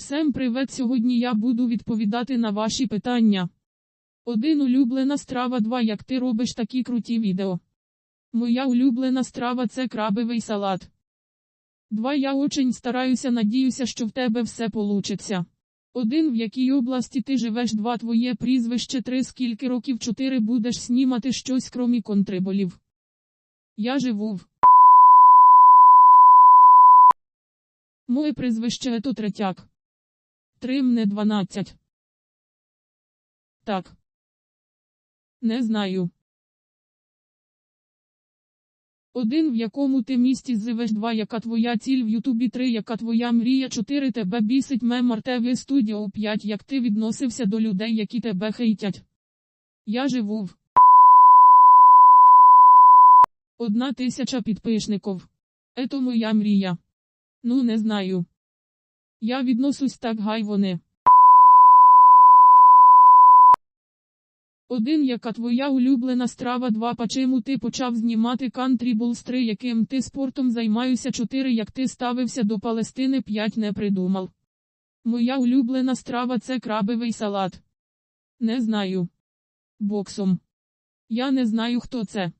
Всем привет! Сьогодні я буду відповідати на ваші питання. Один улюблена страва, два як ти робиш такі круті відео. Моя улюблена страва це крабовий салат. Два я очень стараюся, надіюся, що в тебе все получиться. Один в якій області ти живеш, два твоє прізвище, три скільки років, чотири будеш знімати щось кромі контриболів. Я живу в. Моє прізвище ето третяк. Три мне 12. Так. Не знаю. Один в якому ти місті живеш, два яка твоя ціль в Ютубі, три яка твоя мрія, чотири тебе бісить мемор ТВ студіо, п'ять як ти відносився до людей, які тебе хейтять. Я живу в одна тисяча підписників. Ето моя мрія. Ну не знаю. Я відносусь так гай вони. Один яка твоя улюблена страва, два по чому ти почав знімати кантрі Булс, три яким ти спортом займаюся, чотири як ти ставився до Палестини, п'ять не придумав. Моя улюблена страва це крабовий салат. Не знаю. Боксом. Я не знаю хто це.